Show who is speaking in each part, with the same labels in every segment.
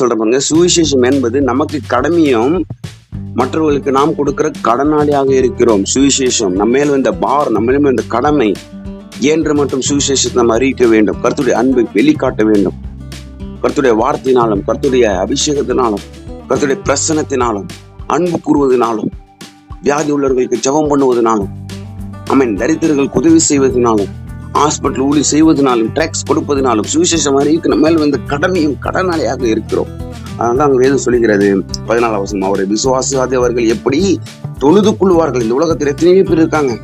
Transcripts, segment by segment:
Speaker 1: சொல்ற பாருங்க சுவிசேஷம் என்பது நமக்கு கடமையும் மற்றவர்களுக்கு நாம் கொடுக்கிற கடனாளியாக இருக்கிறோம். சுவிசேஷம் நம்ம மேல் வந்த பார் நம்ம மேல் வந்த கடமை. என்று மட்டும் சுவிசேஷத்தை நம்ம அறிவிக்க வேண்டும். கருத்துடைய அன்பை வெளிக்காட்ட வேண்டும். கருத்துடைய வார்த்தையினாலும் கருத்துடைய அபிஷேகத்தினாலும் கருத்துடைய பிரசனத்தினாலும் அன்பு கூறுவதனாலும் வியாதி உள்ளவர்களுக்கு ஜெபம் பண்ணுவதனாலும் அமீன் தரித்திரர்களுக்கு உதவி செய்வதனாலும் ஹாஸ்பிட்டல் ஊழி செய்வதனாலும் டாக்ஸ் கொடுப்பதனாலும் சுவிசேஷம் அறிவிக்க நம்ம மேல் வந்து கடமையும் கடனாளியாக இருக்கிறோம். அதனால அங்கே வேதம் சொல்லுகிறது. பதினாலாம் வசனம் அவரை விசுவாசாதவர்கள் எப்படி தொழுது கொள்வார்கள்? இந்த உலகத்தில் எத்தனையோ பேர் இருக்காங்க.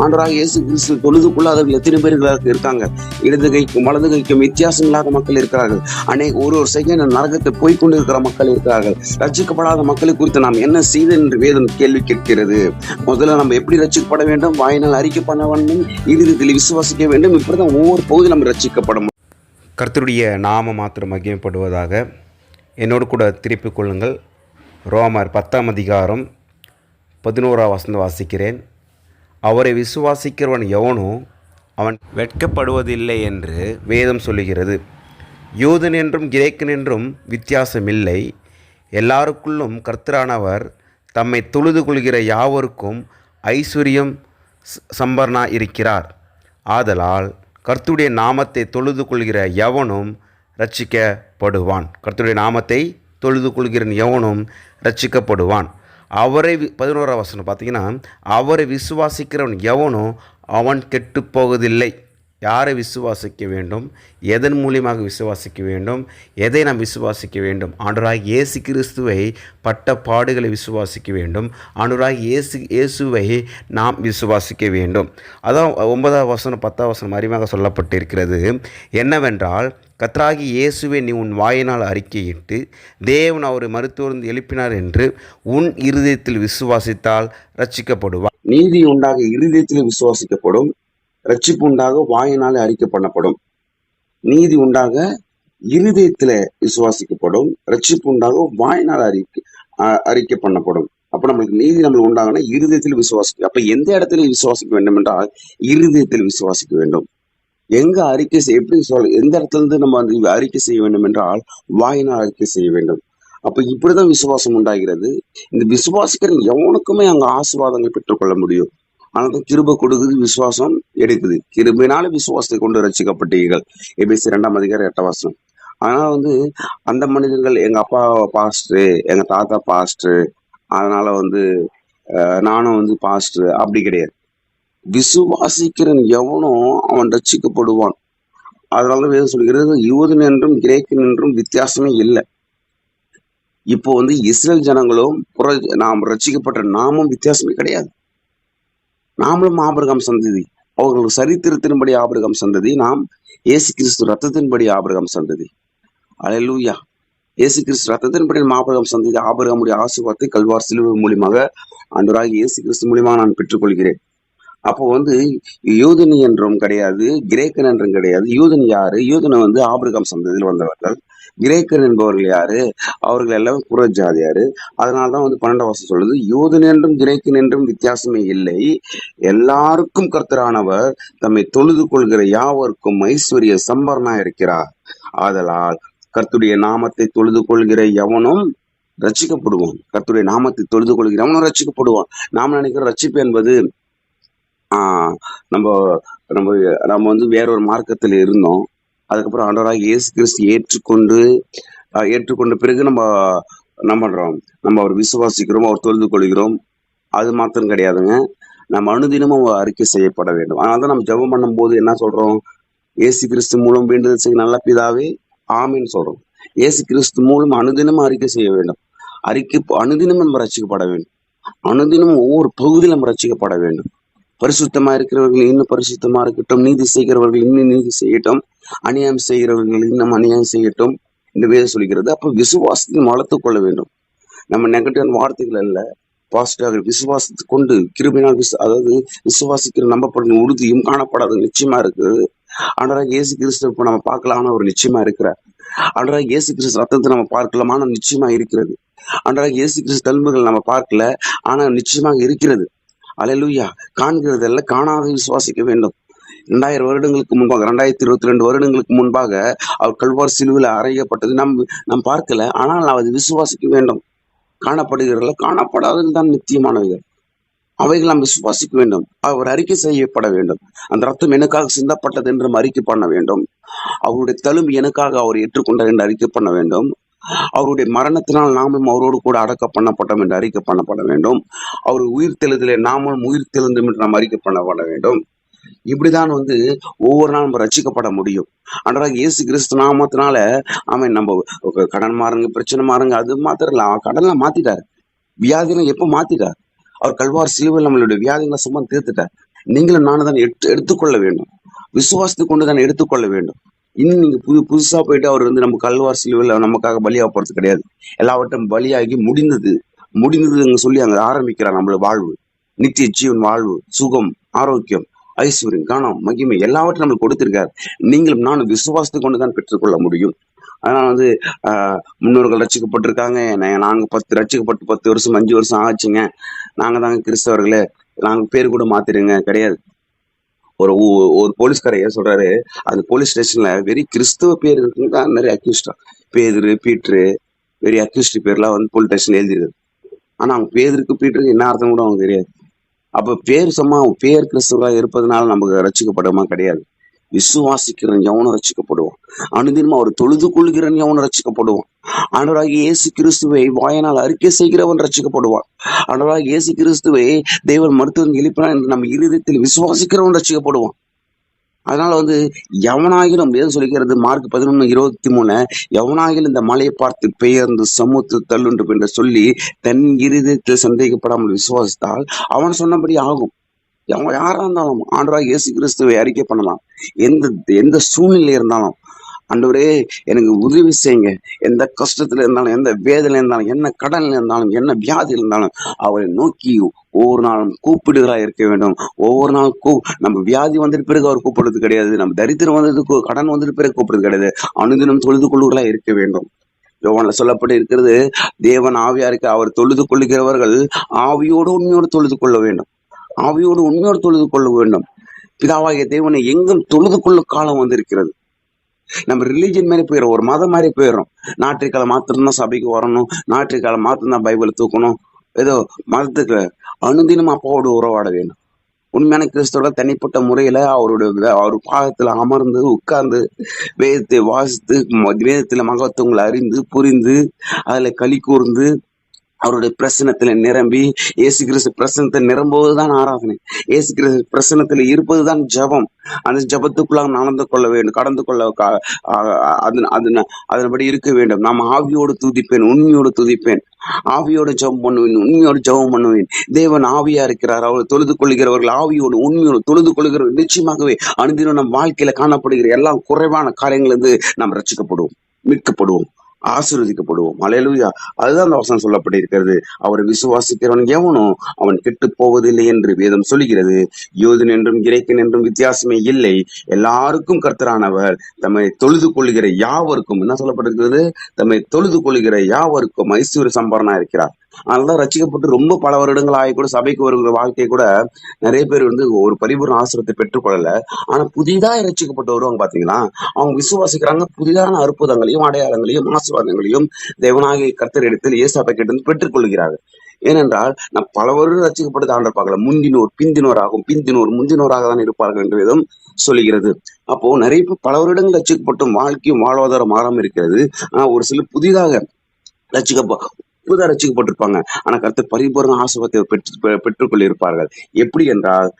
Speaker 1: ஆண்டராக இயேசு கிறிஸ்து தொழுதுக்குள்ளாதவர்கள் எத்தனை பேர் இருக்காங்க? இடது கைக்கும் வலது கைக்கும் வித்தியாசம் இல்லாத மக்கள் இருக்கிறார்கள். அநேக ஒரு ஒரு செகண்ட் நரகத்தை போய் கொண்டிருக்கிற மக்கள் இருக்கிறார்கள். ரட்சிக்கப்படாத மக்களை குறித்து நாம் என்ன செய்தது என்று வேதம் கேள்வி கேட்கிறது? முதல்ல நம்ம எப்படி ரட்சிக்கப்பட வேண்டும்? வாயினால் அறிக்கை பண்ண வேண்டும் இறுதியில் விசுவாசிக்க வேண்டும். இப்படிதான் ஒவ்வொரு பகுதியில் நம்ம ரட்சிக்கப்பட
Speaker 2: கர்த்தருடைய நாம மாத்திரம் மகிமைப்படுவதாக என்னோடு கூட திருப்பிக் கொள்ளுங்கள். ரோமர் பத்தாம் அதிகாரம் பதினோரா வசந்த வாசிக்கிறேன். அவரை விசுவாசிக்கிறவன் எவனோ அவன் வெட்கப்படுவதில்லை என்று வேதம் சொல்லுகிறது. யூதன் என்றும் கிரேக்கன் என்றும் வித்தியாசமில்லை. எல்லாருக்குள்ளும் கர்த்தரானவர் தம்மை தொழுது கொள்கிற யாவருக்கும் ஐஸ்வர்யம் ச- சம்பரனா இருக்கிறார். ஆதலால் கர்த்தருடைய நாமத்தை தொழுது கொள்கிற எவனும் ரட்சிக்கப்படுவான் கர்த்தருடைய நாமத்தை தொழுது கொள்கிற எவனும் ரட்சிக்கப்படுவான் அவரை பதினோரா வசனம் பார்த்தீங்கன்னா அவரை விசுவாசிக்கிறவன் எவனோ அவன் கெட்டு போவதில்லை. யாரை விசுவாசிக்க வேண்டும்? எதன் மூலியமாக விசுவாசிக்க வேண்டும்? எதை நாம் விசுவாசிக்க வேண்டும்? ஆண்டவராக இயேசு கிறிஸ்துவை பட்ட பாடுகளை விசுவாசிக்க வேண்டும். ஆண்டவராக இயேசு இயேசுவை நாம் விசுவாசிக்க வேண்டும். அதான் ஒன்பதாம் வசனம் பத்தாம் வசனம் அறிவாக சொல்லப்பட்டிருக்கிறது. என்னவென்றால் கத்ராகி இயேசுவை நீ உன் வாயினால் அறிக்கையிட்டு தேவன் அவரை மருத்துவர்ந்து எழுப்பினார் என்று உன் இருதயத்தில் விசுவாசித்தால் ரட்சிக்கப்படுவார்.
Speaker 1: நீதி உண்டாக இருதயத்தில் விசுவாசிக்கப்படும். ரட்சிப்பு உண்டாக வாயினாலே அறிக்கை பண்ணப்படும் நீதி உண்டாக இருதயத்துல விசுவாசிக்கப்படும். ரட்சிப்பு உண்டாக வாயினால் அறிக்கை அறிக்கை பண்ணப்படும் அப்ப நம்மளுக்கு நீதி நம்மளுக்கு உண்டாகனா இருதயத்தில் விசுவாசிக்க அப்ப எந்த இடத்துல விசுவாசிக்க வேண்டும் என்றால் இருதயத்தில் விசுவாசிக்க வேண்டும். எங்க அறிக்கை செய்ய எப்படி சொல்ல எந்த இடத்துல இருந்து நம்ம அந்த அறிக்கை செய்ய வேண்டும் என்றால் வாயினால் அறிக்கை செய்ய வேண்டும். அப்ப இப்படிதான் விசுவாசம் உண்டாகிறது. இந்த விசுவாசிக்கிற எவனுக்குமே அங்க ஆசீர்வாதங்கள் பெற்றுக்கொள்ள முடியும். ஆனால் கிருப கொடுக்குது விசுவாசம் எடுக்குது. கிருபினால விசுவாசத்தை கொண்டு ரசிக்கப்பட்டீர்கள் எபிசி ரெண்டாம் அதிகாரம் எட்ட வசனம். ஆனா வந்து அந்த மனிதர்கள் எங்க அப்பா பாஸ்டர் எங்க தாத்தா பாஸ்டர் அதனால வந்து அஹ், நானும் வந்து பாஸ்டர் அப்படி கிடையாது. விசுவாசிக்கிறன் எவனோ அவன் ரட்சிக்கப்படுவான் அதனால வேதம் சொல்கிறது யூதன் என்றும் கிரேக்கன் என்றும் வித்தியாசமே இல்லை. இப்போ வந்து இஸ்ரேல் ஜனங்களும் புற நாம் ரட்சிக்கப்பட்ட நாமும் வித்தியாசமே கிடையாது. நாமளும் ஆபிரகாம் சந்ததி. அவர்கள் சரித்திரத்தின்படி ஆபிரகாம் சந்ததி. நாம் ஏசு கிறிஸ்து ரத்தத்தின்படி ஆபிரகாம் சந்ததி. அலையலூயா இயேசு கிறிஸ்து ரத்தத்தின்படி நம்ம ஆபிரகாம் சந்ததி ஆபிரகாமுடைய ஆசீர்வாதத்தை கல்வார் சிலுவை மூலியமாக அன்றராக இயேசு கிறிஸ்து மூலியமாக நான் பெற்றுக்கொள்கிறேன். அப்போ வந்து யூதனி என்றும் கிடையாது கிரேக்கன் என்றும் கிடையாது. யூதன் யாரு? யூதனை வந்து ஆபிரகாம் சந்ததியில் வந்தவர்கள். கிரேக்கர் என்பவர்கள் யாரு? அவர்கள் எல்லாம் குரஜாதியாரு அதனால தான் வந்து பன்னெண்டாம் வருஷம் சொல்லுது யூதன் என்றும் கிரேக்கன் என்றும் வித்தியாசமே இல்லை. எல்லாருக்கும் கர்த்தரானவர் தம்மை தொழுது கொள்கிற யாவருக்கும் ஐஸ்வர்ய சம்பரனா இருக்கிறார். ஆதலால் கர்த்துடைய நாமத்தை தொழுது கொள்கிற எவனும் ரச்சிக்கப்படுவான் கர்த்துடைய நாமத்தை தொழுது கொள்கிற எவனும் ரட்சிக்கப்படுவான் நாம நினைக்கிற ரட்சிப்பு என்பது ஆஹ் நம்ம நம்ம நம்ம வந்து வேறொரு மார்க்கத்தில் இருந்தோம். அதுக்கப்புறம் ஆண்டவராக இயேசு கிறிஸ்து ஏற்றுக்கொண்டு ஏற்றுக்கொண்ட பிறகு நம்ம என்ன நம்ம அவர் விசுவாசிக்கிறோம் அவர் தொழுது கொள்கிறோம். அது மாத்திரம் கிடையாதுங்க. நம்ம அனுதினமும் அவர் அறிக்கை செய்யப்பட வேண்டும். அதனால தான் நம்ம ஜெபம் பண்ணும்போது என்ன சொல்கிறோம் ஏசு கிறிஸ்து மூலம் வேண்டுதல் செய்ய நல்ல பிதாவே ஆமின்னு சொல்கிறோம் ஏசு கிறிஸ்து மூலம் அனுதினமும் அறிக்கை செய்ய வேண்டும். அறிக்கை அனுதினமும் நம்ம ரசிக்கப்பட வேண்டும். அனுதினமும் ஒவ்வொரு பகுதியில் நம்ம ரசிக்கப்பட வேண்டும். பரிசுத்தமா இருக்கிறவர்கள் இன்னும் பரிசுத்தமா இருக்கட்டும். நீதி செய்கிறவர்கள் இன்னும் நீதி செய்யட்டும். அநியாயம் செய்கிறவர்கள் இன்னும் அநியாயம் செய்யட்டும் இந்த வேதம் சொல்கிறது. அப்ப விசுவாசத்தை வளர்த்து கொள்ள வேண்டும். நம்ம நெகட்டிவான வார்த்தைகள் அல்ல. பாசிட்டிவாக விசுவாசத்தை கொண்டு கிருபினால் விசு அதாவது விசுவாசிக்கிற நம்பப்படும் உறுதியும் காணப்படாத நிச்சயமா இருக்குது ஆண்டராக இயேசு கிறிஸ்து இப்ப நம்ம பார்க்கலாம் ஒரு நிச்சயமா இருக்கிறார். ஆண்டராக இயேசு கிறிஸ்து ரத்தத்தை நம்ம பார்க்கலாம் நிச்சயமா இருக்கிறது. ஆண்டராக இயேசு கிறிஸ்து தழும்புகள் நம்ம பார்க்கல ஆனா நிச்சயமாக இருக்கிறது. அலையலூயா. காண்கிறதல்ல காணாத விசுவாசிக்க வேண்டும். ரெண்டாயிரம் வருடங்களுக்கு முன்பாக ரெண்டாயிரத்தி இருபத்தி ரெண்டு வருடங்களுக்கு முன்பாக அவர் கல்வார் சிலுவில் அறையப்பட்டது நம் நாம் பார்க்கல. ஆனால் நாம் விசுவாசிக்க வேண்டும். காணப்படுகிறதில்ல. காணப்படாதது தான் நித்தியமானவைகள். அவைகள் நாம் விசுவாசிக்க வேண்டும். அவர் அறிக்கை செய்யப்பட வேண்டும். அந்த ரத்தம் எனக்காக சிந்தப்பட்டது என்று அறிக்கை பண்ண வேண்டும். அவருடைய தழும்பு எனக்காக அவர் ஏற்றுக்கொண்டார் என்று அறிக்கை பண்ண வேண்டும். அவருடைய மரணத்தினால் நாமும் அவரோடு கூட அடக்க பண்ணப்பட்டோம் என்று அறிக்கை பண்ணப்பட வேண்டும். அவர் உயிர் தெழுதலே நாமும் உயிர் தெழுந்தோம் என்று நாம் அறிக்கை பண்ணப்பட வேண்டும். இப்படிதான் வந்து ஒவ்வொரு நாளும் நம்ம ரசிக்கப்பட முடியும். அன்றாக இயேசு கிறிஸ்து நாமத்தினால அவன் நம்ம கடன் மாறுங்க பிரச்சனை மாறுங்க அது மாத்திரம் இல்லை அவன் கடன்லாம் மாத்திட்டாரு. வியாதிலாம் எப்ப மாத்திட்டார்? அவர் கல்வார் சிலுவையில் நம்மளுடைய வியாதிகளை சும்மா தீர்த்துட்டார். நீங்களும் நானும் தான் எடுத்து எடுத்துக்கொள்ள வேண்டும். விசுவாசத்தை கொண்டு தான் எடுத்துக்கொள்ள வேண்டும். இன்னும் நீங்கள் புது புதுசாக போயிட்டு அவர் வந்து நம்ம கல்வார் சிலுவையில் நமக்காக பலியாக போறது கிடையாது. எல்லாவற்றும் பலியாகி முடிந்தது. முடிந்ததுங்க சொல்லி அங்க ஆரம்பிக்கிறார் நம்மள வாழ்வு. நித்திய ஜீவன் வாழ்வு சுகம் ஆரோக்கியம் ஐஸ்வர்யம் கனம் மகிமை எல்லாவற்றையும் நம்மளுக்கு கொடுத்திருக்காரு. நீங்களும் நானும் விசுவாசத்தை கொண்டு தான் பெற்றுக்கொள்ள முடியும். அதனால வந்து ஆஹ், முன்னோர்கள் ரட்சிக்கப்பட்டிருக்காங்க. நாங்கள் நாங்க பத்து ரட்சிக்கப்பட்டு பத்து வருஷம் அஞ்சு வருஷம் ஆச்சுங்க. நாங்க தாங்க கிறிஸ்தவர்களே. நாங்க பேர் கூட மாத்திருங்க. கிடையாது. ஒரு ஒரு ஒரு ஏன் சொல்றாரு அந்த போலீஸ் ஸ்டேஷன்ல வெறி கிறிஸ்தவ பேர் இருக்குங்க நிறைய அக்யூஸ்டா பேதரு பீட்ரு வெறி அக்யூஸ்ட் பேர்லாம் வந்து போலீஸ் ஸ்டேஷன் எழுதிருக்கு ஆனா அவங்க பேதருக்கு பீட்டருக்கு என்ன அர்த்தம் கூட அவங்க தெரியாது. அப்ப பேர் சும்மா பேர் கிறிஸ்துவா இருப்பதனால நமக்கு ரசிக்கப்படமா கிடையாது. விசுவாசிக்கிறன் எவனும் ரசிக்கப்படுவான் அனுதினம் அவர் தொழுது கொள்கிறன் எவனும் ரசிக்கப்படுவான் அனுராகி இயேசு கிறிஸ்துவை வாயனால் அறிக்கை செய்கிறவன் ரசிக்கப்படுவான் அனுராகி இயேசு கிறிஸ்துவை தேவன் மருத்துவன் எழுப்பினான் என்று நம்ம இருதயத்தில் விசுவாசிக்கிறவன் ரசிக்கப்படுவான் அதனால வந்து எவனாகிலும் ஏன் சொல்லிக்கிறது மார்க் பதினொன்னு இருபத்தி மூணு எவனாகிலும் இந்த மலையை பார்த்து பெயர்ந்து சமுத்து தள்ளுண்டு என்று சொல்லி தன் இருதயத்தில் சந்தேகப்படாமல் விசுவாசித்தால் அவன் சொன்னபடி ஆகும். அவன் யாரா இருந்தாலும் ஆண்டவராக இயேசு கிறிஸ்துவை அறிக்கை பண்ணலாம். எந்த எந்த சூழ்நிலை இருந்தாலும். ஆண்டவரே எனக்கு உதவி செய்யுங்க. எந்த கஷ்டத்துல இருந்தாலும் எந்த வேதனை இருந்தாலும் என்ன கடன்ல இருந்தாலும் என்ன வியாதி இருந்தாலும் அவரை நோக்கி ஒவ்வொரு நாளும் கூப்பிடுகிறா இருக்க வேண்டும். ஒவ்வொரு நாளும் கூ நம்ம வியாதி வந்துட்டு பிறகு அவர் கூப்பிடுறது கிடையாது. நம்ம தரித்திரம் வந்ததுக்கு கடன் வந்துட்டு பிறகு கூப்பிடுறது கிடையாது. அனுதினம் தொழுது கொள்ளுகளா இருக்க வேண்டும். யோவனில் சொல்லப்பட்டு இருக்கிறது தேவன் ஆவியா இருக்க அவர் தொழுது கொள்ளுகிறவர்கள் ஆவியோடு உண்மையோடு தொழுது கொள்ள வேண்டும். ஆவியோடு உண்மையோடு தொழுது கொள்ள வேண்டும். பிதாவாகிய தேவனை எங்கும் தொழுது கொள்ளும் காலம் வந்திருக்கிறது. நம்ம ரிலீஜன் மாதிரி போயிடும் ஒரு மதம் மாதிரி போயிடுறோம். ஞாயிற்றுக்கிழமை மாத்திரம்தான் சபைக்கு வரணும். ஞாயிற்றுக்கிழமை மாத்திரம்தான் பைபிளை தூக்கணும். ஏதோ மதத்துக்கு அனுதினம் அப்பாவோடு உறவாட வேண்டும். உண்மையான கிறிஸ்தவர்கள் தனிப்பட்ட முறையில அவருடைய அவர் பாகத்துல அமர்ந்து உட்கார்ந்து வேதத்தை வாசித்து ம- வேதத்துல மகத்துவங்களை அறிந்து புரிந்து அதுல களி கூர்ந்து அவருடைய பிரசனத்துல நிரம்பி இயேசு கிறிஸ்து பிரசனத்தை நிரம்புவதுதான் ஆராதனை. இயேசு கிறிஸ்து பிரசனத்துல இருப்பதுதான் ஜெபம். அந்த ஜெபத்துக்குள்ள நடந்து கொள்ள வேண்டும் கடந்து கொள்ள அதன்படி இருக்க வேண்டும். நாம் ஆவியோடு துதிப்பேன் உண்மையோடு துதிப்பேன். ஆவியோடு ஜெபம் பண்ணுவேன் உண்மையோடு ஜெபம் பண்ணுவேன். தேவன் ஆவியா இருக்கிறார் அவர் தொழுது கொள்கிறவர்கள் ஆவியோடு உண்மையோடு தொழுது கொள்கிறவர்கள் நிச்சயமாகவே அனுதினம் நம் வாழ்க்கையில காணப்படுகிற எல்லாம் குறைவான காரியங்கள் இருந்து நாம் ரசிக்கப்படுவோம் மீட்கப்படுவோம். ஆசீர்வதிக்கப்படுவோம். அலையலுயா அதுதான் அந்த வசனம் சொல்லப்பட்டிருக்கிறது. அவரை விசுவாசிக்கிறவன் எவனோ அவன் கெட்டு போவதில்லை என்று வேதம் சொல்லுகிறது. யூதன் என்றும் கிரேக்கன் என்றும் வித்தியாசமே இல்லை. எல்லாருக்கும் கர்த்தரானவர். தம்மை தொழுது கொள்கிற யாவருக்கும் என்ன சொல்லப்பட்டிருக்கிறது? தம்மை தொழுது கொள்கிற யாவருக்கும் ஐஸ்வர்ய சம்பரனா இருக்கிறார் அதனாலதான் ரசிக்கப்பட்டு ரொம்ப பல வருடங்கள் ஆகி கூட சபைக்கு வருகிற வாழ்க்கையை கூட நிறைய பேர் வந்து ஒரு பரிபூர்ண ஆசிரத்தை பெற்றுக்கொள்ளல ஆனா புதிதா ரசிக்கப்பட்டு வருவாங்க பாத்தீங்களா அவங்க விசுவாசிக்கிறாங்க. புதிதான அற்புதங்களையும் அடையாளங்களையும் ஆசீர்வாதங்களையும் தேவனாகிய கர்த்தர் இடத்தில் ஏசாப்பை கிட்ட பெற்றுக்கொள்கிறார்கள் ஏனென்றால் நான் பல வருடம் ரசிக்கப்பட்டது ஆண்டர் பார்க்கல. முந்தினோர் பிந்தினோராகும் பிந்தினோர் முந்தினோராக தான் இருப்பார்கள் என்று விதம் சொல்லுகிறது. அப்போ நிறைய பேர் பல வருடங்கள் ரசிக்கப்பட்டும் வாழ்க்கையும் வாழ்வாதாரம் மாறாமல் இருக்கிறது. ஆனா ஒரு சிலர் புதிதாக ரசிக்கப்ப இப்போதான் ரசிக்கப்பட்டிருப்பாங்க ஆனா கருத்து பரிபூர்ண ஆசிர்வாதத்தை பெற்று பெ- பெற்றுக்கொள்ள இருப்பார்கள் எப்படி என்றால்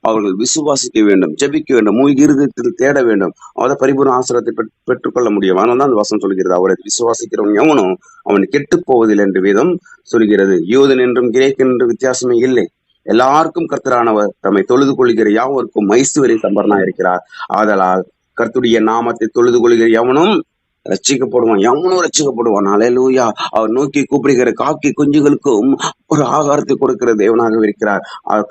Speaker 1: அவர்கள் விசுவாசிக்க வேண்டும் ஜெபிக்க வேண்டும் முழு இருதயத்தில் தேட வேண்டும். அதை பரிபூர்ண ஆசிரியத்தை பெற்றுக்கொள்ள முடியும். ஆனால் தான் அந்த வசனம் சொல்கிறது அவரை விசுவாசிக்கிறவன் எவனும் அவன் கெட்டு போவதில்லை என்று விதம் சொல்கிறது. யூதன் என்றும் கிரேக்கன் என்றும் வித்தியாசமே இல்லை. எல்லாருக்கும் கர்த்தரானவர் தம்மை தொழுது கொள்கிற யாவருக்கும் மைசுவரின் சம்பரனா இருக்கிறார் ஆதலால் கர்த்துடைய நாமத்தை தொழுது கொள்கிற எவனும் ரட்சிக்கப்படுவான் எவனும் ரட்சிக்கப்படுவான் அலையலூயா. அவர் நோக்கி கூப்பிடுகிற காக்கி குஞ்சுகளுக்கும் ஒரு ஆகாரத்தை கொடுக்கிற தேவனாக இருக்கிறார். அவர்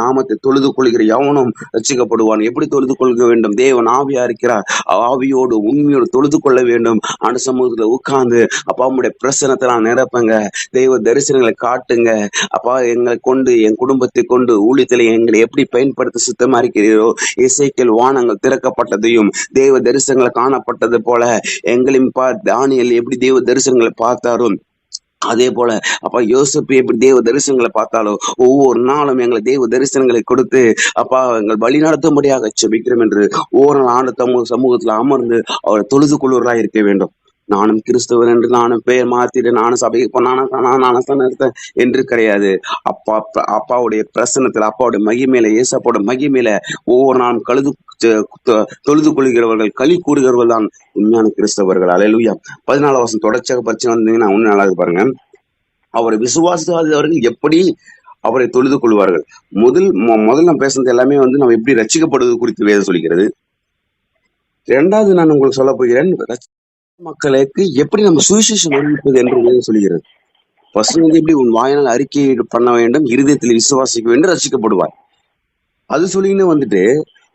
Speaker 1: நாமத்தை தொழுது கொள்கிற எவனும் ரசிக்கப்படுவான் எப்படி தொழுது கொள்க வேண்டும்? தேவன் ஆவியா இருக்கிறார். ஆவியோடு உண்மையோடு தொழுது கொள்ள வேண்டும். அந்த சமூகத்துல உட்கார்ந்து அப்பா உங்களுடைய பிரசனத்தை நான் நிரப்புங்க. தெய்வ தரிசனங்களை காட்டுங்க. அப்பா எங்களை கொண்டு என் குடும்பத்தை கொண்டு ஊழியத்தில் எங்களை எப்படி பயன்படுத்த சுத்தமா இருக்கிறீரோ இசைக்கல் வானங்கள் திறக்கப்பட்டதையும் தெய்வ தரிசனங்களை காணப்பட்டது போல எங்களையும் பா தானியல் எப்படி தெய்வ தரிசனங்களை பார்த்தாரும் அதே போல அப்பா யோசிப்பு எப்படி தேவ தரிசனங்களை பார்த்தாலோ ஒவ்வொரு நாளும் எங்களை தேவ தரிசனங்களை கொடுத்து அப்பா எங்கள் வழி நடத்தும்படியாக செபிக்கிறோம் என்று ஓர் நாள் ஆண்டு தம் சமூகத்துல அமர்ந்து அவரை தொழுது கொள்வராக இருக்க வேண்டும். நானும் கிறிஸ்துவர் என்று நானும் பெயர் மாத்திட்டு நானும் சபைக்கு போனான நானும் எடுத்தேன் என்று கிடையாது. அப்பா அப்பாவுடைய பிரசனத்துல அப்பாவுடைய மகிமையில ஏசப்பாவோட மகிமையில ஒவ்வொரு நாளும் கழுது தொழுது கொள்கிறவர்கள் களி கூறுகிறவர்கள் தான் உண்மையான கிறிஸ்தவர்கள். அலையலுயா பதினாலு வருஷம் தொடர்ச்சியாக பரிச்சை வந்தீங்கன்னா ஒண்ணு நல்லா பாருங்க. அவரை விசுவாசிக்காதவர்கள் எப்படி அவரை தொழுது கொள்வார்கள்? முதல் முதல் முதல்ல நான் பேசுனது எல்லாமே வந்து நம்ம எப்படி ரசிக்கப்படுவது குறித்து வேத சொல்கிறது. இரண்டாவது நான் உங்களுக்கு சொல்ல போகிறேன் மக்களுக்கு எப்படி நம்ம சுவிசேஷம் அறிவிப்பது என்று சொல்கிறது? ஃபர்ஸ்ட் வந்து எப்படி உன் வாயினால் அறிக்கை பண்ண வேண்டும் இருதயத்தில் விசுவாசிக்க வேண்டும் ரசிக்கப்படுவார் அது சொல்லின்னு வந்துட்டு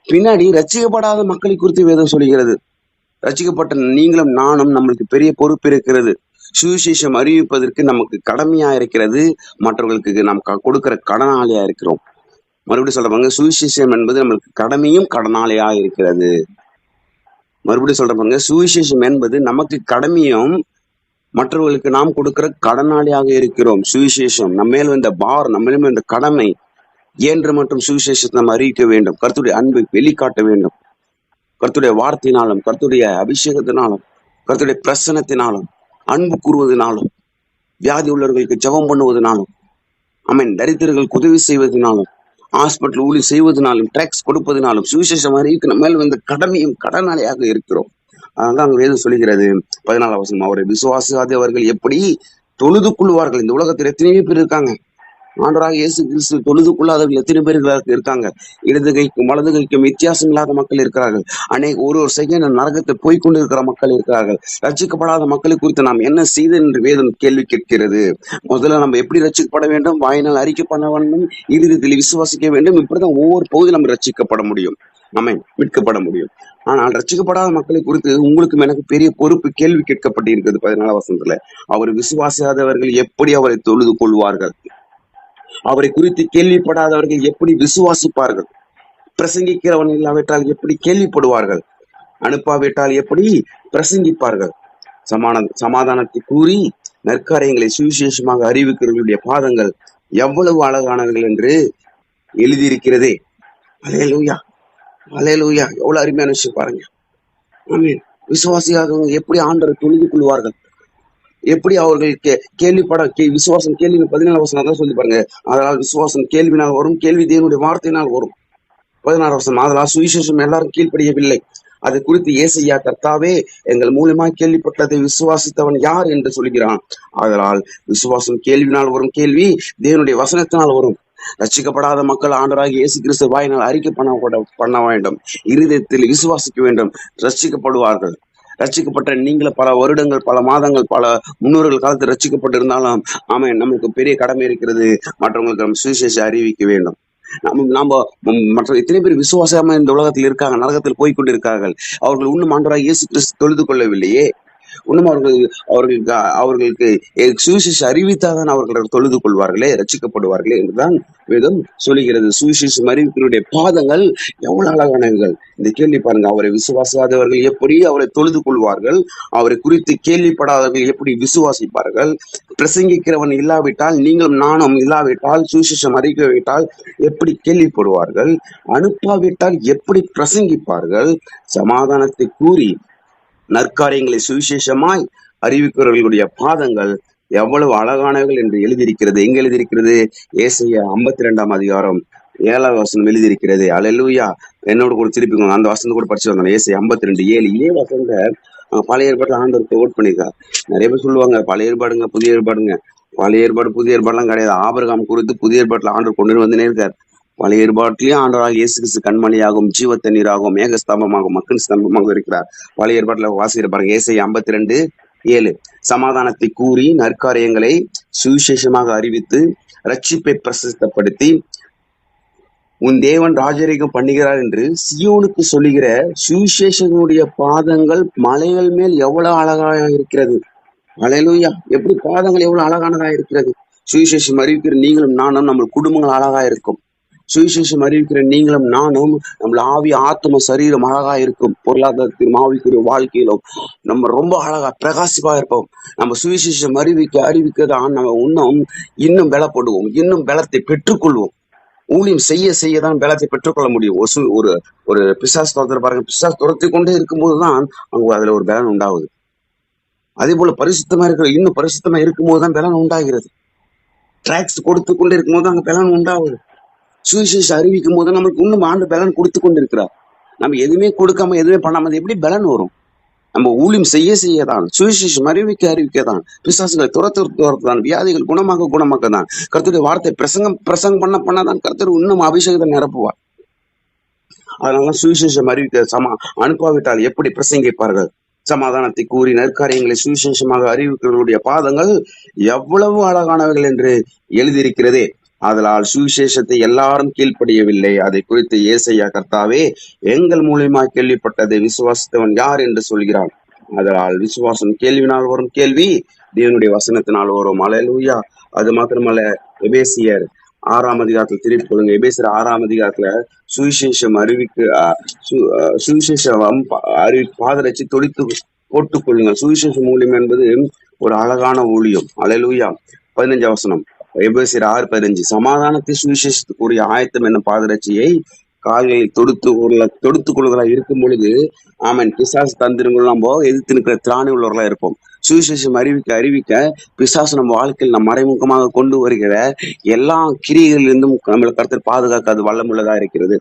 Speaker 1: பின்னாடி ரசிக்கப்படாத மக்களை குறித்து வேதம் சொல்கிறது. ரட்சிக்கப்பட்ட நீங்களும் நானும் நம்மளுக்கு பெரிய பொறுப்பு இருக்கிறது. சுவிசேஷம் அறிவிப்பதற்கு நமக்கு கடமையா இருக்கிறது. மற்றவர்களுக்கு நாம் கொடுக்கிற கடனாளியா இருக்கிறோம். மறுபடியும் சொல்றவங்க சுவிசேஷம் என்பது நம்மளுக்கு கடமையும் கடனாளியா இருக்கிறது. மறுபடியும் சொல்றவங்க சுவிசேஷம் என்பது நமக்கு கடமையும் மற்றவர்களுக்கு நாம் கொடுக்கிற கடனாளியாக இருக்கிறோம். சுவிசேஷம் நம்ம மேல் வந்த பார் நம்ம மேலும் வந்த கடமை இயன்ற மற்றும் சுவிசேஷத்தை நம்ம அறிவிக்க வேண்டும். கருத்துடைய அன்பை வெளிக்காட்ட வேண்டும். கருத்துடைய வார்த்தையினாலும் கருத்துடைய அபிஷேகத்தினாலும் கருத்துடைய பிரசனத்தினாலும் அன்பு கூறுவதனாலும் வியாதி உள்ளவர்களுக்கு ஜெபம் பண்ணுவதனாலும் ஆமென் தரித்திரர்களுக்கு உதவி செய்வதனாலும் ஹாஸ்பிட்டல் ஊழி செய்வதனாலும் டேக்ஸ் கொடுப்பதனாலும் சுவிசேஷம் அறிவிக்க நம்ம மேல் வந்து கடமையும் கடனாளியாக இருக்கிறோம். அதான் அங்க வேதம் சொல்லுகிறது பதினாலாம் வசனம் அவரை விசுவாசாதவர்கள் எப்படி தொழுது கொள்வார்கள்? இந்த உலகத்தில் எத்தனையோ பேர் இருக்காங்க. ஆண்டராக இயேசு கிறிஸ்து தொழுது கொள்ளாதவர்கள் எத்தனை பேர் இருக்காங்க? இடது கைக்கும் வலது கைக்கும் வித்தியாசம் இல்லாத மக்கள் இருக்கிறார்கள். அநேக ஒரு ஒரு செகண்ட் நரகத்தை போய்கொண்டு இருக்கிற மக்கள் இருக்கிறார்கள். ரச்சிக்கப்படாத மக்களை குறித்து நாம் என்ன செய்து என்று வேதம் கேள்வி கேட்கிறது. முதல்ல நம்ம எப்படி ரச்சிக்கப்பட வேண்டும்? வாயினால் அறிக்கை பண்ண வேண்டும் இறுதியில் விசுவாசிக்க வேண்டும். இப்படிதான் ஒவ்வொரு பகுதியும் நம்ம ரட்சிக்கப்பட முடியும். நம்ம மீட்கப்பட முடியும். ஆனால் ரச்சிக்கப்படாத மக்களை குறித்து உங்களுக்கும் எனக்கு பெரிய பொறுப்பு கேள்வி கேட்கப்பட்டிருக்கிறது பதினாலாம் வசந்தத்துல அவர் விசுவாசியாதவர்கள் எப்படி அவரை தொழுது கொள்வார்கள் அவரை குறித்து கேள்விப்படாதவர்கள் எப்படி விசுவாசிப்பார்கள்? பிரசங்கிக்கிறவன் இல்லாவிட்டால் எப்படி கேள்விப்படுவார்கள்? அனுப்பாவிட்டால் எப்படி பிரசங்கிப்பார்கள்? சமான சமாதானத்தை கூறி நற்காரியங்களை சுவிசேஷமாக அறிவிக்கிறவர்களுடைய பாதங்கள் எவ்வளவு அழகானவர்கள் என்று எழுதியிருக்கிறதே. அலையலூயா அலையலூயா எவ்வளவு அருமையான விஷயம் பாருங்க. விசுவாசியாக எப்படி ஆண்டரை தொழுது கொள்வார்கள்? எப்படி அவர்கள் கே கேள்விப்பட கே விசுவாசம் கேள்வி பதினேழு வசனம் தான் சொல்லி பாருங்க. அதனால் விசுவாசம் கேள்வினால் வரும் கேள்வி தேவனுடைய வார்த்தையினால் வரும். பதினாறு வருஷம் அதனால் சுவிசேஷம் எல்லாரும் கீழ்ப்படியவில்லை. அது குறித்து ஏசையா கர்த்தாவே எங்கள் மூலமா கேள்விப்பட்டதை விசுவாசித்தவன் யார்? என்று சொல்கிறான் அதனால் விசுவாசம் கேள்வினால் வரும் கேள்வி தேவனுடைய வசனத்தினால் வரும். ரச்சிக்கப்படாத மக்கள் ஆண்டராக இயேசு கிறிஸ்து வாயினால் அறிக்கை பண்ண பண்ண வேண்டும். இருதயத்தில் விசுவாசிக்க வேண்டும். ரசிக்கப்படுவார்கள் ரசிக்கப்பட்ட நீங்கள பல வருடங்கள் பல மாதங்கள் பல முன்னோர்கள் காலத்தில் ரட்சிக்கப்பட்டிருந்தாலும் ஆமாம் நமக்கு பெரிய கடமை இருக்கிறது. மற்றவங்களுக்கு நம்ம சுவிசேஷ அறிவிக்க வேண்டும். நம்ம நாம மற்ற எத்தனை பேர் விசுவாசமா இந்த உலகத்தில் இருக்காங்க நரகத்தில் போய்கொண்டிருக்கார்கள் அவர்கள் இன்னும் ஆண்டவராக இயேசு கிறிஸ்து தொழுது கொள்ளவில்லையே. இன்னும் அவர்கள் அவர்களுக்கு அவர்களுக்கு எ- சுவிசேஷ அறிவித்தாதான் அவர்கள் தொழுது கொள்வார்களே ரசிக்கப்படுவார்களே என்றுதான் வேதம் சொல்லுகிறது. சுவிசேஷம் அறிவிப்பினுடைய பாதங்கள் எவ்வளவு அழகானவர்கள் இந்த கேள்வி பாருங்க அவரை விசுவாசாதவர்கள் எப்படி அவரை தொழுது கொள்வார்கள்? அவரை குறித்து கேள்விப்படாதவர்கள் எப்படி விசுவாசிப்பார்கள்? பிரசங்கிக்கிறவன் இல்லாவிட்டால் நீங்களும் நானும் இல்லாவிட்டால் சுவிசேஷம் அறிவிக்காவிட்டால் எப்படி கேள்விப்படுவார்கள்? அனுப்பாவிட்டால் எப்படி பிரசங்கிப்பார்கள்? சமாதானத்தை கூறி நற்காரியங்களை சுவிசேஷமாய் அறிவிக்கிறவர்களுடைய பாதங்கள் எவ்வளவு அழகானவர்கள் என்று எழுதியிருக்கிறது. எங்க எழுதியிருக்கிறது? ஏசையா ஐம்பத்தி ரெண்டாம் அதிகாரம் ஏழாவது வசனம் எழுதியிருக்கிறது. அலலூயா என்னோட கூட திருப்பி அந்த வசனம் கூட படிச்சு வந்தோம் ஏசை ஐம்பத்தி ரெண்டு ஏழு. இதே வசந்த பழைய ஏற்பாட்டில் ஆண்டவர் ஓட் பண்ணியிருக்கார் நிறைய பேர் சொல்லுவாங்க பழைய ஏற்பாடுங்க புதிய ஏற்பாடுங்க. பழைய ஏற்பாடு புதிய ஏற்பாடுலாம் கிடையாது. ஆபரகம் குறித்து புதிய ஏற்பாட்டில் ஆண்டர் கொண்டு வந்துனே இருக்கார் பழைய ஏற்பாட்டிலேயும் ஆண்டவராக இயேசு கிறிஸ்து கண்மணியாகவும் ஜீவ தண்ணீராகவும் மேக ஸ்தம்பமாகவும் மக்கள் ஸ்தம்பமாகவும் இருக்கிறார். பழைய ஏற்பாட்டில் வாசிக்கிற பாருங்க ஏசை ஐம்பத்தி ரெண்டு ஏழு. சமாதானத்தை கூறி நற்காரியங்களை சுவிசேஷமாக அறிவித்து ரட்சிப்பை பிரசித்தப்படுத்தி உன் தேவன் ராஜரீகம் பண்ணுகிறார் என்று சியோனுக்கு சொல்லுகிற சுவிசேஷனுடைய பாதங்கள் மலைகள் மேல் எவ்வளவு அழகாக இருக்கிறது. அலையலூயா எப்படி பாதங்கள் எவ்வளவு அழகானதா இருக்கிறது. சுவிசேஷம் அறிவிக்கிற நீங்களும் நானும் நம்ம குடும்பங்கள் அழகா இருக்கும். சுவிசேஷம் அறிவிக்கிற நீங்களும் நானும் நம்மள ஆவி ஆத்ம சரீரம் அழகா இருக்கும். பொருளாதாரத்திலும் ஆவிக்குரிய வாழ்க்கையிலும் நம்ம ரொம்ப அழகா பிரகாசிப்பா இருப்போம். நம்ம சுவிசேஷம் அறிவிக்க அறிவிக்க தான் நம்ம இன்னும் இன்னும் பலப்படுவோம். இன்னும் பலத்தை பெற்றுக்கொள்வோம். ஊழியம் செய்ய செய்ய தான் பலத்தை பெற்றுக்கொள்ள முடியும். ஒரு ஒரு ஒரு பிசாஸ் துரத்துற பாருங்க. பிசாஸ் துரத்தி கொண்டே இருக்கும்போது தான் அவங்க அதுல ஒரு பலன் உண்டாகுது. அதே போல பரிசுத்தமா இருக்கிற இன்னும் பரிசுத்தமா இருக்கும்போது தான் பலன் உண்டாகிறது. டிராக்ஸ் கொடுத்து கொண்டே இருக்கும்போது தான் அங்க பலன் உண்டாகுது. சுவிசேஷம் அறிவிக்கும் போது நம்மளுக்கு இன்னும் ஆண்டு பலன் கொடுத்து கொண்டு இருக்கிறார் நம்ம எதுவுமே கொடுக்காம எதுவுமே பண்ணாம எப்படி பலன் வரும்? நம்ம ஊழியம் செய்ய செய்ய தான் சுவிசேஷம் அறிவிக்க அறிவிக்க தான் பிசாசுகளை துரத்து துரத்து தான் வியாதிகள் குணமாக குணமாக்க தான் கருத்துடைய வார்த்தை பிரசங்கம் பிரசங்கம் பண்ண பண்ணாதான் கருத்து இன்னும் அபிஷேகத்தை நிரப்புவார். அதனால சுவிசேஷம் அறிவிக்க சமா அனுப்பாவிட்டால் எப்படி பிரசங்கிப்பார்கள்? சமாதானத்தை கூறி நற்காரியங்களை சுவிசேஷமாக அறிவிக்கிறவருடைய பாதங்கள் எவ்வளவு அழகானவர்கள் என்று எழுதியிருக்கிறதே. ஆதலால் சுவிசேஷத்தை எல்லாரும் கீழ்ப்படியவில்லை. அதை குறித்து ஏசையா கர்த்தாவே எங்கள் மூலியமா கேள்விப்பட்டதை விசுவாசித்தவன் யார் என்று சொல்கிறான். அதனால் விசுவாசம் கேள்வினால் வரும் கேள்வி தேவனுடைய வசனத்தினால் வரும். அலையலூயா அது மாத்திரமல்ல எபேசியர் ஆறாம் அதிகாரத்துல திருப்பி கொள்ளுங்க எபேசியர் ஆறாம் அதிகாரத்துல சுவிசேஷம் அறிவிக்க அஹ், சு- சுவிசேஷம் பா- அறிவி பாதரட்சி தொடித்து போட்டுக் கொள்ளுங்க சுவிசேஷம் ஊழியம் என்பது ஒரு அழகான ஊழியம். அலையலூயா பதினஞ்சாம் வசனம். எபேசியர் ஆறு பதினஞ்சு. சமாதானத்தை சுவிசேஷத்துக்குரிய ஆயத்தம் என்னும் பாதரட்சியை கால்களை தொடுத்து கொள்ள தொடுத்து கொள்ளுகளா இருக்கும் பொழுது ஆமன் பிசாசு தந்திரங்கள். நம்ம எதிர்த்து நிற்கிற திராணி உள்ளவர்களா இருப்போம். சுவிசேஷம் அறிவிக்க அறிவிக்க பிசாசு நம்ம வாழ்க்கையில் நம்ம மறைமுகமாக கொண்டு வருகிற எல்லா கிரியைகளிலிருந்தும் நம்மளை கருத்து பாதுகாக்க அது வல்லமுள்ளதா இருக்கிறது.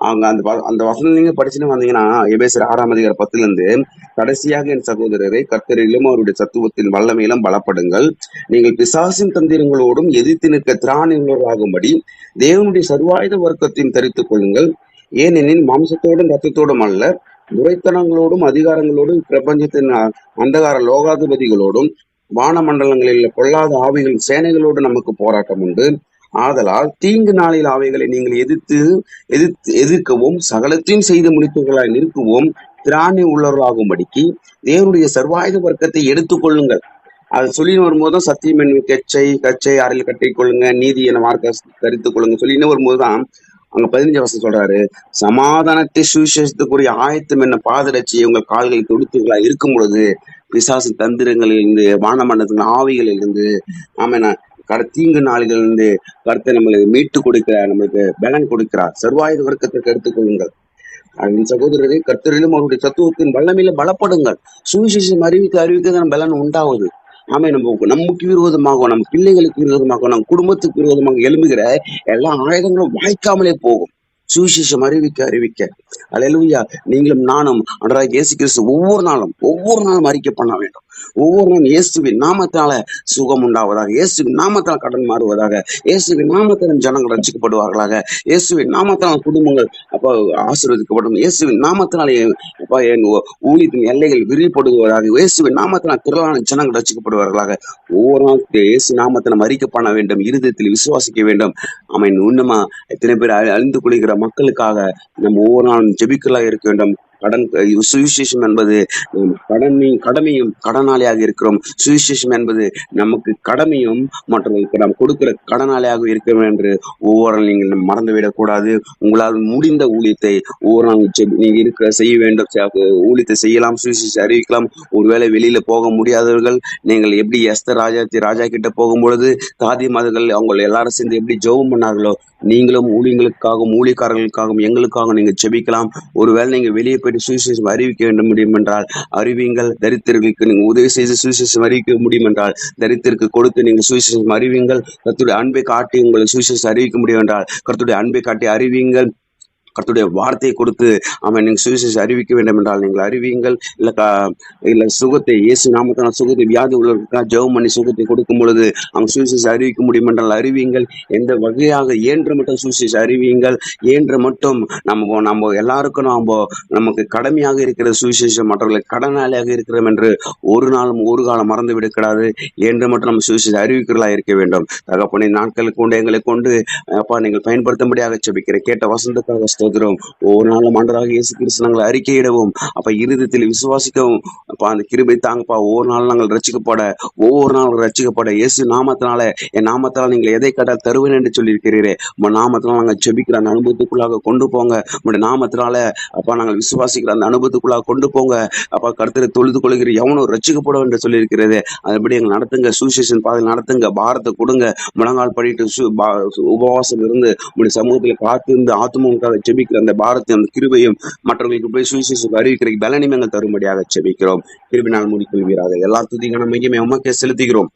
Speaker 1: அவங்க அந்த வ- அந்த வசனம் நீங்க படிச்சுன்னு வந்தீங்கன்னா எபேசர் ஆறாம் அதிகார பத்துல இருந்து கடைசியாக என் சகோதரரை கர்த்தரிலும் அவருடைய சத்துவத்தின் வல்லமையிலும் பலப்படுங்கள். நீங்கள் பிசாசின் தந்திரங்களோடும் எதிர்த்து நிற்க திராணிகளோடாகும்படி தேவனுடைய சர்வாயுத வர்க்கத்தையும் தரித்துக் கொள்ளுங்கள். ஏனெனில் மாம்சத்தோடும் ரத்தத்தோடும் அல்ல துரைத்தனங்களோடும் அதிகாரங்களோடும் பிரபஞ்சத்தின் அந்தகார லோகாதிபதிகளோடும் வானமண்டலங்களில் பொல்லாத ஆவிகள் சேனைகளோடு நமக்கு போராட்டம் உண்டு ஆதலால் தீங்கு நாளில் அவைகளை நீங்கள் எதிர்த்து எதிர்த்து எதிர்க்கவும் சகலத்தையும் செய்து முடித்தவர்களாய் நிற்கவும். திராணி உள்ளவர்களாகும்படிக்கு தேவனுடைய சர்வாயுத வர்க்கத்தை எடுத்துக்கொள்ளுங்கள் அது சொல்லின்னு வரும்போது சத்தியம் என்னும் கெச்சை கச்சை அறையில் கட்டி கொள்ளுங்க நீதி என மார்க்க தரித்துக் கொள்ளுங்க. சொல்லின்னு வரும்போது தான் அங்க பதினஞ்சு வருஷம் சொல்றாரு சமாதானத்தை சுவிசேஷத்துக்குரிய ஆயத்தம் என்ன பாதரட்சி உங்கள் கால்களை தொடுத்துகளா இருக்கும் பொழுது பிசாசு தந்திரங்களில் இருந்து வானமண்டலத்தின் ஆவிகளில் இருந்து ஆமா கட தீங்கு நாளில் இருந்து கருத்தை நம்மளுக்கு மீட்டு கொடுக்கிறார் நம்மளுக்கு பலன் கொடுக்கிறார். சர்வாயுத வர்க்கத்திற்கு எடுத்துக்கொள்ளுங்கள் அன்பின் சகோதரரை கர்த்தரிலும் அவருடைய தத்துவத்தின் வல்லமையில பலப்படுங்கள். சுவிசேஷம் அறிவிக்க அறிவிக்க தான் பலன் உண்டாகுது ஆமே நம்ம நமக்கு விரோதமாக நம்ம பிள்ளைகளுக்கு விரோதமாக நம்ம குடும்பத்துக்கு விரோதமாக எழும்புகிற எல்லா ஆயுதங்களும் வாய்க்காமலே போகும். சுவிசேஷம் அறிவிக்க அறிவிக்க. அலையலூயா நீங்களும் நானும் அன்றாக இயேசு கிறிஸ்து ஒவ்வொரு நாளும் ஒவ்வொரு நாளும் அறிக்கை பண்ண வேண்டும். ஒவ்வொரு நாளும் இயேசுவின் நாமத்தால சுகம் உண்டாவதாக இயேசுவின் நாமத்தால் கடன் மாறுவதாக இயேசுவின் நாமத்தால் ஜனங்கள் ரசிக்கப்படுவார்களாக இயேசுவின் நாமத்தால் குடும்பங்கள் அப்போ ஆசீர்வதிக்கப்படும் இயேசுவின் நாமத்தினாலே அப்பா என் ஊழியத்தின் எல்லைகள் விரிவுபடுவதாக இயேசுவின் நாமத்தினால் திரளான ஜனங்கள் ரசிக்கப்படுவார்களாக ஒவ்வொரு நாள் இயேசு நாமத்தை நம்ம அறிக்கை பண்ண வேண்டும் இருதயத்தில் விசுவாசிக்க வேண்டும். அவன் இன்னுமா எத்தனை பேர் அழி- அழிந்து கொள்கிற மக்களுக்காக நம்ம ஒவ்வொரு நாளும் ஜெபிக்கலா இருக்க வேண்டும். கடன் சுவிசேஷம் என்பது நம் கடமை கடமையும் கடனாளியாக இருக்கிறோம். சுவிசேஷம் என்பது நமக்கு கடமையும் மற்றவர்களுக்கு நாம் கொடுக்கிற கடனாளியாக இருக்கிறோம் என்று ஒவ்வொரு நீங்கள் மறந்துவிடக்கூடாது. உங்களால் முடிந்த ஊழியத்தை ஒவ்வொரு நாள் நீங்க இருக்கிற செய்ய வேண்டும் ஊழியத்தை செய்யலாம் சுவிசேஷம் அறிவிக்கலாம். ஒருவேளை வெளியில போக முடியாதவர்கள் நீங்கள் எப்படி எஸ்தர் ராஜா ராஜா கிட்ட போகும்பொழுது தாதி மதங்கள் அவங்க எல்லாரும் சேர்ந்து எப்படி ஜெபம் பண்ணார்களோ நீங்களும் ஊழியங்களுக்காகவும் ஊழியக்காரர்களுக்காகவும் எங்களுக்காகவும் நீங்க செபிக்கலாம் ஒருவேளை நீங்க வெளியே போயிட்டு சுவிசேஷம் அறிவிக்க வேண்டும் முடியும் என்றால் அறிவிங்கள் தரித்திரர்களுக்கு நீங்கள் உதவி செய்து சுவிசேஷம் அறிவிக்க முடியும் என்றால் தரித்திற்கு கொடுத்து நீங்க சுவிசேஷம் அறிவிங்கள் கருத்துடைய அன்பை காட்டி உங்களை சுவிசேஷம் அறிவிக்க முடியும் என்றால் கருத்துடைய அன்பை காட்டி அறிவிங்கள் கர்த்துடைய வார்த்தையை கொடுத்து அவன் நீங்கள் சுவிசேஷம் அறிவிக்க வேண்டும் என்றால் நீங்கள் அறிவியுங்கள். இல்லை கா இல்லை சுகத்தை இயேசு நாமத்தான சுகத்தை வியாதி உள்ளவர்களுக்காக ஜெபம் பண்ணி சுகத்தை கொடுக்கும் பொழுது அவங்க சுவிசேஷம் அறிவிக்க முடியும் என்றால் அறிவியுங்கள். எந்த வகையாக ஏன்று மட்டும் சுவிசேஷம் அறிவியுங்கள். ஏன்று மட்டும் நம்ம நம்ம எல்லாருக்கும் நம்ம நமக்கு கடமையாக இருக்கிற சுவிசேஷம் மற்றவர்களுக்கு கடனாளியாக இருக்கிறோம் என்று ஒரு நாளும் ஒரு காலம் மறந்து விடக்கூடாது. என்று மட்டும் நம்ம சுவிசேஷம் அறிவிக்கிறதா இருக்க வேண்டும். தகப்பனை நாட்களுக்கு கொண்டு எங்களை கொண்டு அப்பா நீங்கள் பயன்படுத்தும்படியாக செபிக்கிற கேட்ட வசந்தக்காக ஸ்தோத்திரம் ஒவ்வொரு நாளும் ஆண்டராக இயேசு கிறிஸ்து நாங்கள் அறிக்கையிடவும் அப்ப இருதயத்தில் விசுவாசிக்கவும். அப்பா அந்த கிருபை தாங்கப்பா. ஒவ்வொரு நாளும் நாங்கள் ரசிக்கப்பட ஒவ்வொரு நாளும் ரசிக்கப்பட இயேசு நாமத்தினால என் நாமத்தினால் நீங்கள் எதை கேட்டால் தருவேன் என்று சொல்லியிருக்கிறீரே. உங்க நாமத்தினால் நாங்கள் செபிக்கிற அந்த அனுபவத்துக்குள்ளாக கொண்டு போங்க. உங்களுடைய நாமத்தினால அப்பா நாங்கள் விசுவாசிக்கிற அந்த அனுபவத்துக்குள்ளாக கொண்டு போங்க. அப்பா கருத்தரை தொழுது கொள்கிற எவனோ ரசிக்கப்படும் என்று சொல்லியிருக்கிறது. அதுபடி எங்களை நடத்துங்க. சுவிசேஷன் பாதையில் நடத்துங்க. பாரத்தை கொடுங்க. முழங்கால் படிட்டு உபவாசம் இருந்து உங்களுடைய சமூகத்தில் காத்திருந்து ஆத்மாவுக்காக ஜெபிக்கிற அந்த பாரத்தையும் அந்த கிருபையும் மற்றவர்களுக்கு போய் சுவிசேஷம் அறிவிக்கிற பலனையும் எங்கள் தரும்படியாக செபிக்கிறோம். கிருபினால் முடிக்கொள்வீராக. எல்லா துதிக்கான மையமே உமக்கே செலுத்துகிறோம்.